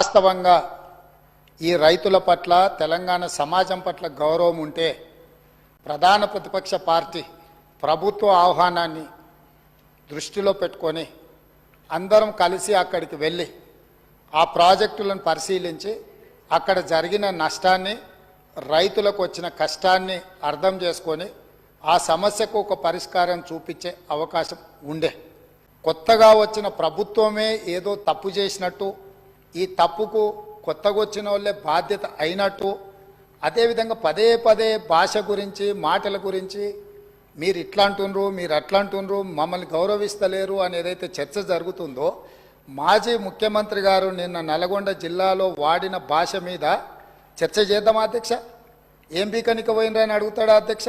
వాస్తవంగా ఈ రైతుల పట్ల తెలంగాణ సమాజం పట్ల గౌరవం ఉంటే ప్రధాన ప్రతిపక్ష పార్టీ ప్రభుత్వ ఆహ్వానాన్ని దృష్టిలో పెట్టుకొని అందరం కలిసి అక్కడికి వెళ్ళి ఆ ప్రాజెక్టులను పరిశీలించి అక్కడ జరిగిన నష్టాన్ని రైతులకు వచ్చిన కష్టాన్ని అర్థం చేసుకొని ఆ సమస్యకు ఒక పరిష్కారం చూపించే అవకాశం ఉండే. కొత్తగా వచ్చిన ప్రభుత్వమే ఏదో తప్పు చేసినట్టు ఈ తప్పుకు కొత్తగా వచ్చిన వాళ్ళే బాధ్యత అయినట్టు అదేవిధంగా పదే పదే భాష గురించి మాటల గురించి మీరు ఇట్లా అంటుండ్రు మీరు అట్లా అంటుండ్రు మమ్మల్ని గౌరవిస్తలేరు అనేదైతే చర్చ జరుగుతుందో మాజీ ముఖ్యమంత్రి గారు నిన్న నల్గొండ జిల్లాలో వాడిన భాష మీద చర్చ చేద్దామా అధ్యక్ష? ఏం బీకనిక అని అడుగుతాడా అధ్యక్ష?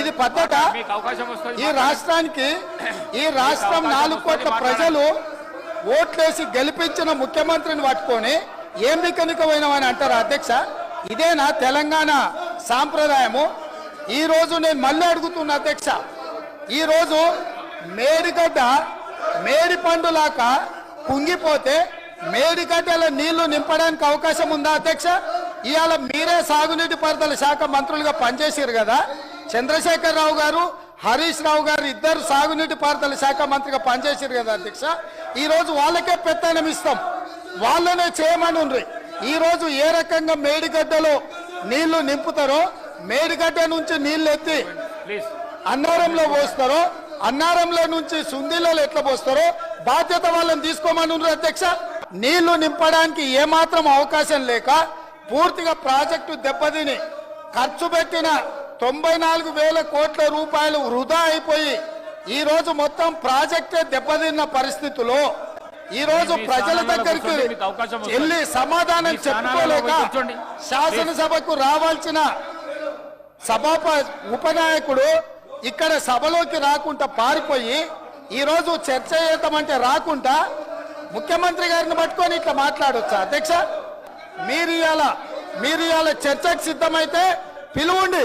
ఇది పద్ధత. ఈ రాష్ట్రానికి ఈ రాష్ట్రం నాలుగు కోట్ల ప్రజలు ఓట్లేసి గెలిపించిన ముఖ్యమంత్రిని పట్టుకొని ఏం వికనికమైనవని అంటారా అధ్యక్ష? ఇదేనా తెలంగాణ సాంప్రదాయము? ఈ రోజు నేను మళ్ళీ అడుగుతున్నా అధ్యక్ష. ఈ రోజు మేడిగడ్డ మేడి పండులాక కుంగిపోతే మేడిగడ్డల నీళ్ళు నింపడానికి అవకాశం ఉందా అధ్యక్ష? ఇవాళ మీరే సాగునీటి పారుదల శాఖ మంత్రులుగా పనిచేసారు కదా. చంద్రశేఖరరావు గారు హరీష్ రావు గారు ఇద్దరు సాగునీటి పారుదల శాఖ మంత్రిగా పనిచేసారు కదా అధ్యక్ష. ఈరోజు వాళ్ళకే పెత్తనం ఇస్తాం. వాళ్ళనే చేయమని ఉండ్రి ఈ రోజు ఏ రకంగా మేడిగడ్డలో నీళ్ళు నింపుతారో మేడిగడ్డ నుంచి నీళ్ళు ఎత్తి అన్నారంలో పోస్తారో అన్నారంలో నుంచి సుందీలలో ఎట్లా పోస్తారో బాధ్యత వాళ్ళని తీసుకోమని ఉండ్రి అధ్యక్ష. నీళ్ళు నింపడానికి ఏమాత్రం అవకాశం లేక పూర్తిగా ప్రాజెక్టు దెబ్బతిని ఖర్చు పెట్టిన తొంభై నాలుగు వేల కోట్ల రూపాయలు వృధా అయిపోయి ఈ రోజు మొత్తం ప్రాజెక్టే దెబ్బతిన్న పరిస్థితిలో ఈ రోజు మీ ప్రజల దగ్గరికి. వెళ్ళి సమాధానం చెప్పుకోలేక. శాసనసభకు రావాల్సిన సభాప ఉపనాయకుడు ఇక్కడ సభలోకి రాకుండా పారిపోయి ఈ రోజు చర్చ చేద్దామంటే రాకుండా ముఖ్యమంత్రి గారిని పట్టుకొని ఇట్లా మాట్లాడొచ్చా అధ్యక్ష మీరు ఇవాళ మీరు ఇవాళ చర్చకు సిద్ధమైతే పిలువండి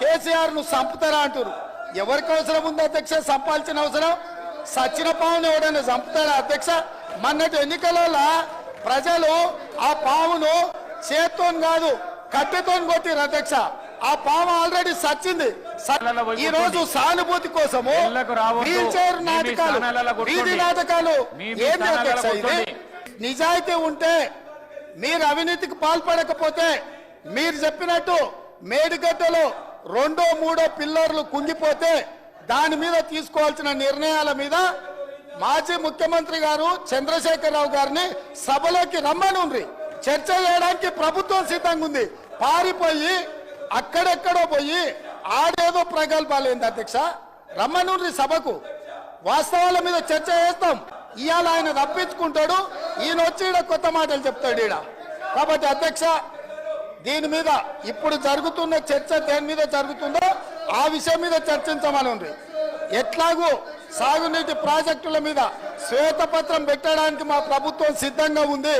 కేసీఆర్ను చంపుతారా అంటారు ఎవరికి అవసరం ఉంది అధ్యక్ష చంపాల్సిన అవసరం సచిన పావును ఎవడైనా చంపుతాడా అధ్యక్ష మొన్నటి ఎన్నికలలో ప్రజలు ఆ పావును చేత్తో కాదు కట్టెతో కొట్టిరు అధ్యక్ష ఆ పాము ఆల్రెడీ సచ్చింది ఈ రోజు. సానుభూతి కోసము. వీల్ చైర్ నాటకాలు. వీధి నాటకాలు ఏంటి అధ్యక్ష ఇది. నిజాయితీ ఉంటే మీరు అవినీతికి పాల్పడకపోతే మీరు చెప్పినట్టు మేడిగడ్డలో రెండో మూడో పిల్లర్లు కుంగిపోతే దాని మీద తీసుకోవాల్సిన నిర్ణయాల మీద మాజీ ముఖ్యమంత్రి గారు చంద్రశేఖరరావు గారిని సభలోకి రమ్మనుండ్రి. చర్చ చేయడానికి ప్రభుత్వం సిద్ధంగా ఉంది. పారిపోయి అక్కడెక్కడో పోయి ఆడేదో ప్రగల్భాలు ఏంది అధ్యక్ష? రమ్మనుండ్రి సభకు. వాస్తవాల మీద చర్చ చేస్తాం. ఇవాళ ఆయన తప్పించుకుంటాడు ఈయన వచ్చి ఈడ కొత్త మాటలు చెప్తాడు ఈడ. కాబట్టి అధ్యక్ష దీని మీద ఇప్పుడు జరుగుతున్న చర్చ దేని మీద జరుగుతుందో ఆ విషయం మీద చర్చించమని ఉంది. ఎట్లాగూ సాగునీటి ప్రాజెక్టుల మీద శ్వేతపత్రం పెట్టడానికి మా ప్రభుత్వం సిద్ధంగా ఉంది.